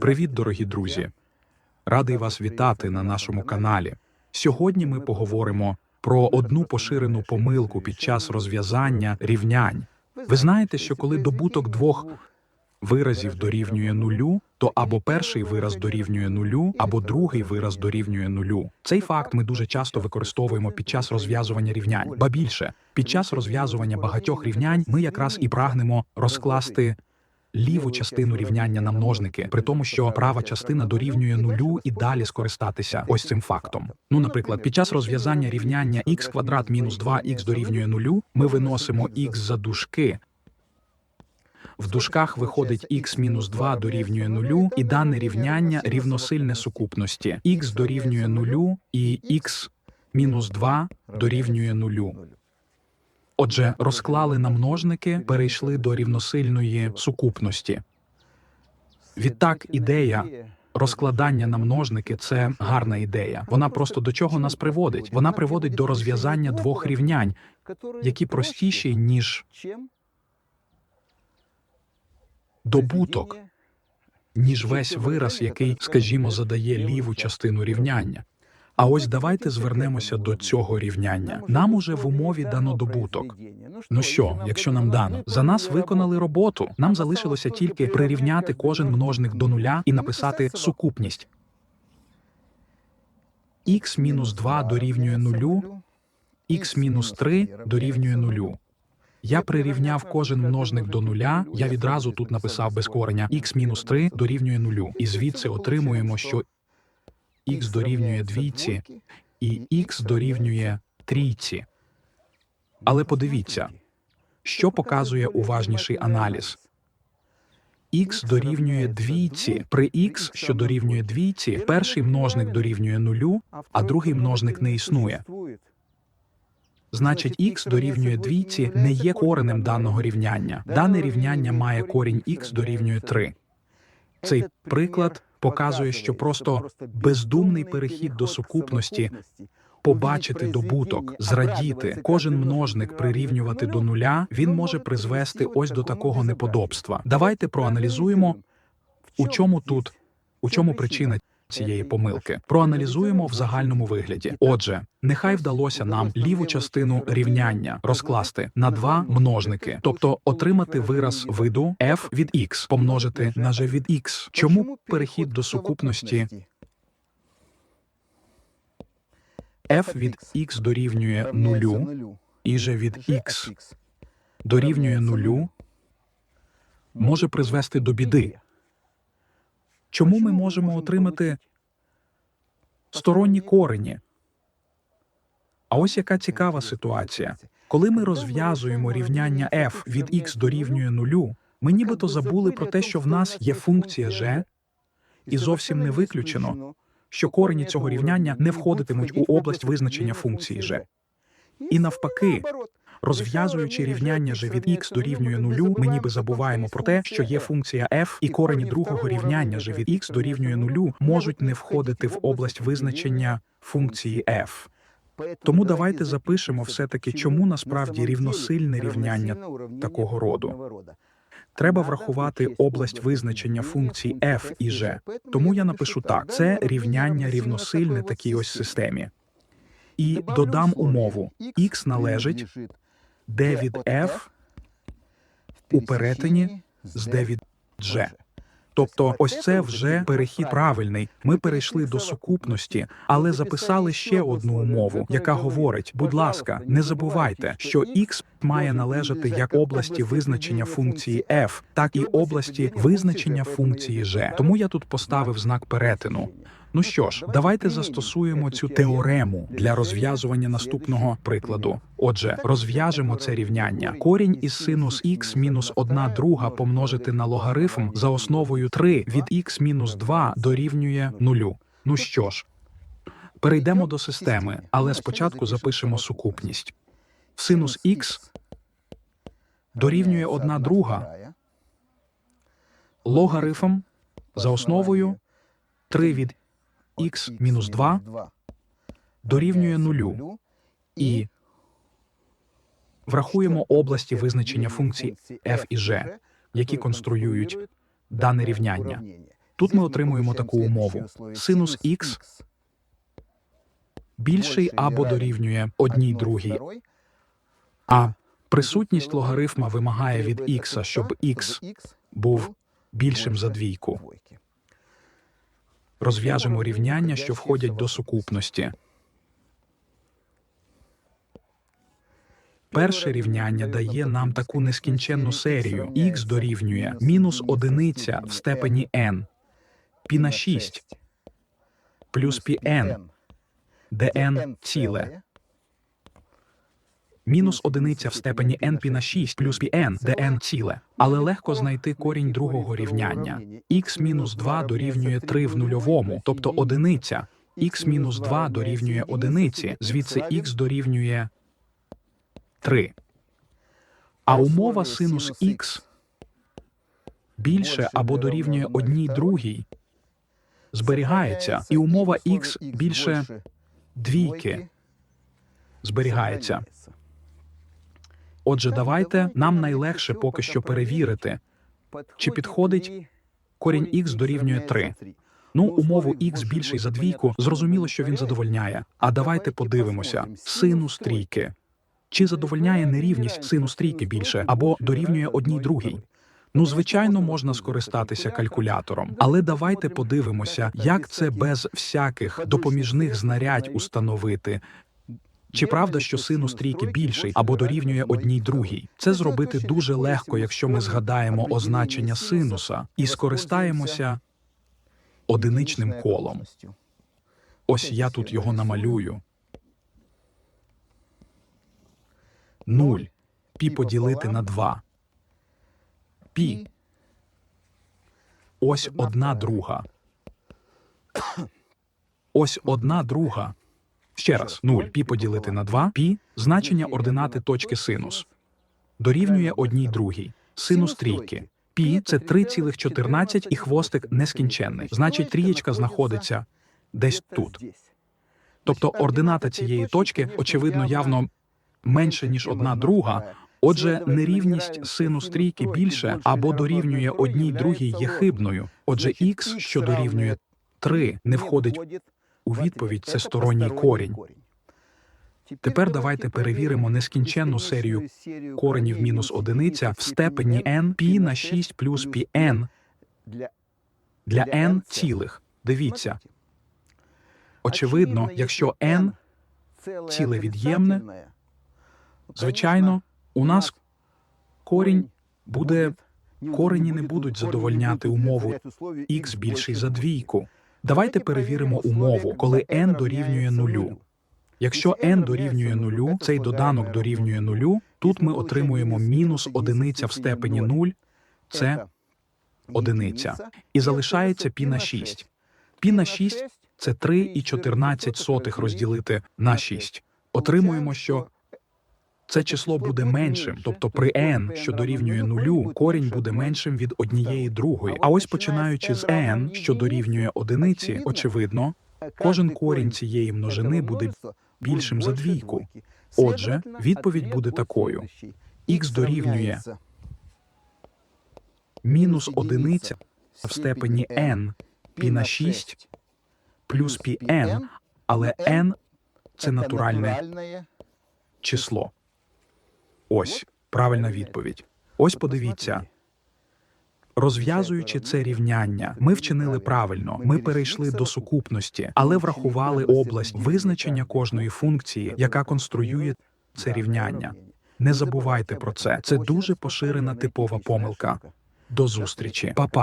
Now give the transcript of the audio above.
Привіт, дорогі друзі! Радий вас вітати на нашому каналі. Сьогодні ми поговоримо про одну поширену помилку під час розв'язання рівнянь. Ви знаєте, що коли добуток двох виразів дорівнює нулю, то або перший вираз дорівнює нулю, або другий вираз дорівнює нулю. Цей факт ми дуже часто використовуємо під час розв'язування рівнянь. Ба більше, під час розв'язування багатьох рівнянь ми якраз і прагнемо розкласти ліву частину рівняння на множники, при тому, що права частина дорівнює нулю і далі скористатися ось цим фактом. Ну, наприклад, під час розв'язання рівняння х квадрат мінус 2х дорівнює нулю, ми виносимо х за дужки. В дужках виходить х мінус 2 дорівнює нулю, і дане рівняння рівносильне сукупності. х дорівнює нулю і х мінус 2 дорівнює нулю. Отже, розклали на множники, перейшли до рівносильної сукупності. Відтак, ідея розкладання на множники це гарна ідея. Вона просто до чого нас приводить? Вона приводить до розв'язання двох рівнянь, які простіші, ніж добуток, ніж весь вираз, який, скажімо, задає ліву частину рівняння. А ось давайте звернемося до цього рівняння. Нам уже в умові дано добуток. Ну що, якщо нам дано, за нас виконали роботу. Нам залишилося тільки прирівняти кожен множник до нуля і написати сукупність. х мінус 2 дорівнює нулю, х мінус 3 дорівнює нулю. Я прирівняв кожен множник до нуля. Я відразу тут написав без корення х мінус 3 дорівнює нулю. І звідси отримуємо, що х дорівнює двійці і х дорівнює трійці. Але подивіться, що показує уважніший аналіз. х дорівнює двійці. При х, що дорівнює двійці, перший множник дорівнює нулю, а другий множник не існує. Значить, х дорівнює двійці не є коренем даного рівняння. Дане рівняння має корінь х дорівнює 3. Цей приклад показує, що просто бездумний перехід до сукупності, побачити добуток, зрадіти, кожен множник прирівнювати до нуля, він може призвести ось до такого неподобства. Давайте проаналізуємо, у чому тут, у чому причина цієї помилки. Проаналізуємо в загальному вигляді. Отже, нехай вдалося нам ліву частину рівняння розкласти на два множники, тобто отримати вираз виду f від x помножити на g від x. Чому перехід до сукупності f від x дорівнює нулю і g від x дорівнює нулю може призвести до біди? Чому ми можемо отримати сторонні корені? А ось яка цікава ситуація. Коли ми розв'язуємо рівняння f від x дорівнює нулю, ми нібито забули про те, що в нас є функція g, і зовсім не виключено, що корені цього рівняння не входитимуть у область визначення функції g. І навпаки, розв'язуючи рівняння g від x дорівнює нулю, ми ніби забуваємо про те, що є функція f, і корені другого рівняння g від x дорівнює нулю можуть не входити в область визначення функції f. Тому давайте запишемо все-таки, чому насправді рівносильне рівняння такого роду. Треба врахувати область визначення функцій f і g. Тому я напишу так: це рівняння рівносильне такій ось системі. І додам умову: x належить d від f у перетині з d від g. Тобто, ось це вже перехід правильний. Ми перейшли до сукупності, але записали ще одну умову, яка говорить: будь ласка, не забувайте, що x має належати як області визначення функції f, так і області визначення функції g. Тому я тут поставив знак перетину. Ну що ж, давайте застосуємо цю теорему для розв'язування наступного прикладу. Отже, розв'яжемо це рівняння. Корінь із синус х мінус 1 друга помножити на логарифм за основою 3 від х мінус 2 дорівнює нулю. Ну що ж, перейдемо до системи, але спочатку запишемо сукупність. Синус х дорівнює 1 друга логарифм за основою 3 від х мінус 2 дорівнює нулю. І врахуємо області визначення функцій f і g, які конструюють дане рівняння. Тут ми отримуємо таку умову. Синус х більший або дорівнює одній другій, а присутність логарифма вимагає від х, щоб х був більшим за двійку. Розв'яжемо рівняння, що входять до сукупності. Перше рівняння дає нам таку нескінченну серію. х дорівнює мінус одиниця в степені n, пі на 6, плюс пі n, де n ціле, мінус одиниця в степені n пі на 6 плюс пі n, де n ціле. Але легко знайти корінь другого рівняння. х мінус 2 дорівнює 3 в нульовому, тобто одиниця. х мінус 2 дорівнює одиниці, звідси х дорівнює 3. А умова синус х більше або дорівнює одній другій зберігається, і умова х більше двійки зберігається. Отже, давайте нам найлегше поки що перевірити, чи підходить корінь х дорівнює 3. Ну, умову х більший за двійку, зрозуміло, що він задовольняє. А давайте подивимося: синус трійки. Чи задовольняє нерівність синус трійки більше або дорівнює одній другій? Ну, звичайно, можна скористатися калькулятором, але давайте подивимося, як це без всяких допоміжних знарядь установити. Чи правда, що синус трійки більший або дорівнює одній другій? Це зробити дуже легко, якщо ми згадаємо означення синуса і скористаємося одиничним колом. Ось я тут його намалюю. 0 пі поділити на 2. Пі. Ось одна друга. Ось одна друга. Ще раз, 0 пі поділити на 2. Пі значення ординати точки синус. Дорівнює одній другій. Синус трійки. Пі це 3,14 і хвостик нескінченний. Значить, трієчка знаходиться десь тут. Тобто ордината цієї точки, очевидно, явно менше, ніж одна друга. Отже, нерівність синус трійки більше або дорівнює одній другій є хибною. Отже, х, що дорівнює 3, не входить у відповідь, це сторонній корінь. Тепер давайте перевіримо нескінченну серію коренів мінус одиниця в степені n пі на 6 плюс пі n для n цілих. Дивіться, очевидно, якщо n ціле від'ємне, звичайно, у нас корінь буде корені не будуть задовольняти умову х більший за двійку. Давайте перевіримо умову, коли n дорівнює нулю. Якщо n дорівнює нулю, цей доданок дорівнює нулю, тут ми отримуємо мінус одиниця в степені 0, це одиниця. І залишається пі на 6. Пі на 6 – це 3,14 розділити на 6. Отримуємо, що це число буде меншим, тобто при n, що дорівнює нулю, корінь буде меншим від однієї другої. А ось починаючи з n, що дорівнює одиниці, очевидно, кожен корінь цієї множини буде більшим за двійку. Отже, відповідь буде такою: х дорівнює мінус одиниця в степені n пі на 6 плюс пі n, але n – це натуральне число. Ось правильна відповідь. Ось подивіться. Розв'язуючи це рівняння, ми вчинили правильно. Ми перейшли до сукупності, але врахували область визначення кожної функції, яка конструює це рівняння. Не забувайте про це. Це дуже поширена типова помилка. До зустрічі, Па-па.